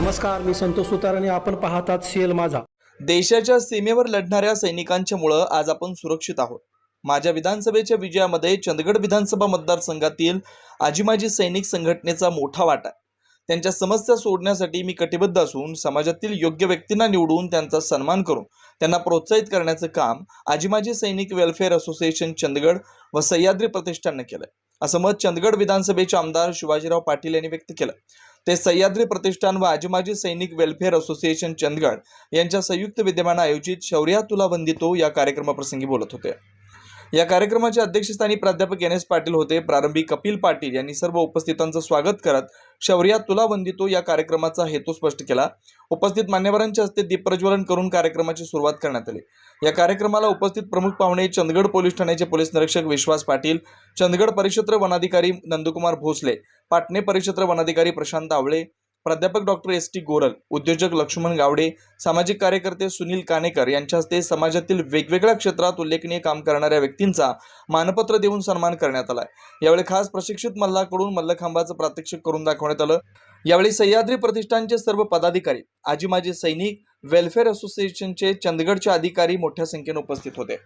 नमस्कार मी संतोष सुतार आणि आपण पाहतात सीएल माझा. देशाच्या सीमेवर लढणाऱ्या सैनिकांच्यामुळं आज आपण सुरक्षित आहोत. माझ्या विधानसभेच्या विजयामध्ये चंदगड विधानसभा मतदारसंघातील आजी माझी सैनिक संघटनेचा मोठा वाटा आहे. त्यांच्या समस्या सोडण्यासाठी मी कटिबद्ध असून समाजातील योग्य व्यक्तींना निवडून त्यांचा सन्मान करून त्यांना प्रोत्साहित करण्याचं काम आजीमाजी सैनिक वेलफेअर असोसिएशन चंदगड व सह्याद्री प्रतिष्ठाननं केलंय. असं मत चंदगड विधानसभेचे आमदार शिवाजीराव पाटील यांनी व्यक्त केलं. ते सह्याद्री प्रतिष्ठान व आजीमाजी सैनिक वेलफेअर असोसिएशन चंदगड यांच्या संयुक्त विद्यमानं आयोजित शौर्या तुला वंदितो या कार्यक्रमाप्रसंगी बोलत होते. या कार्यक्रमाच्या अध्यक्षस्थानी प्राध्यापक एन एस पाटील होते. प्रारंभी कपिल पाटील यांनी सर्व उपस्थितांचं स्वागत करत शौर्या तुला वंदितो या कार्यक्रमाचा हेतू स्पष्ट केला. उपस्थित मान्यवरांच्या हस्ते दीपप्रज्वलन करून कार्यक्रमाची सुरुवात करण्यात आली. या कार्यक्रमाला उपस्थित प्रमुख पाहुणे चंदगड पोलीस ठाण्याचे पोलीस निरीक्षक विश्वास पाटील चंदगड परिक्षेत्र वनाधिकारी नंदकुमार भोसले पाटणे परिक्षेत्र वनाधिकारी प्रशांत आवळे प्राध्यापक डॉक्टर एस टी गोरल उद्योजक लक्ष्मण गावडे सामाजिक कार्यकर्ते सुनील कानेकर यांच्या हस्ते समाजातील वेगवेगळ्या क्षेत्रात उल्लेखनीय काम करणाऱ्या व्यक्तींचा मानपत्र देऊन सन्मान करण्यात आला यावेळी खास प्रशिक्षित मल्लाकडून मल्लखांबाचं प्रात्यक्षिक करून दाखवण्यात आलं. यावेळी सह्याद्री प्रतिष्ठानचे सर्व पदाधिकारी आजी माजी सैनिक वेलफेअर असोसिएशनचे चंदगडचे अधिकारी मोठ्या संख्येने उपस्थित होते.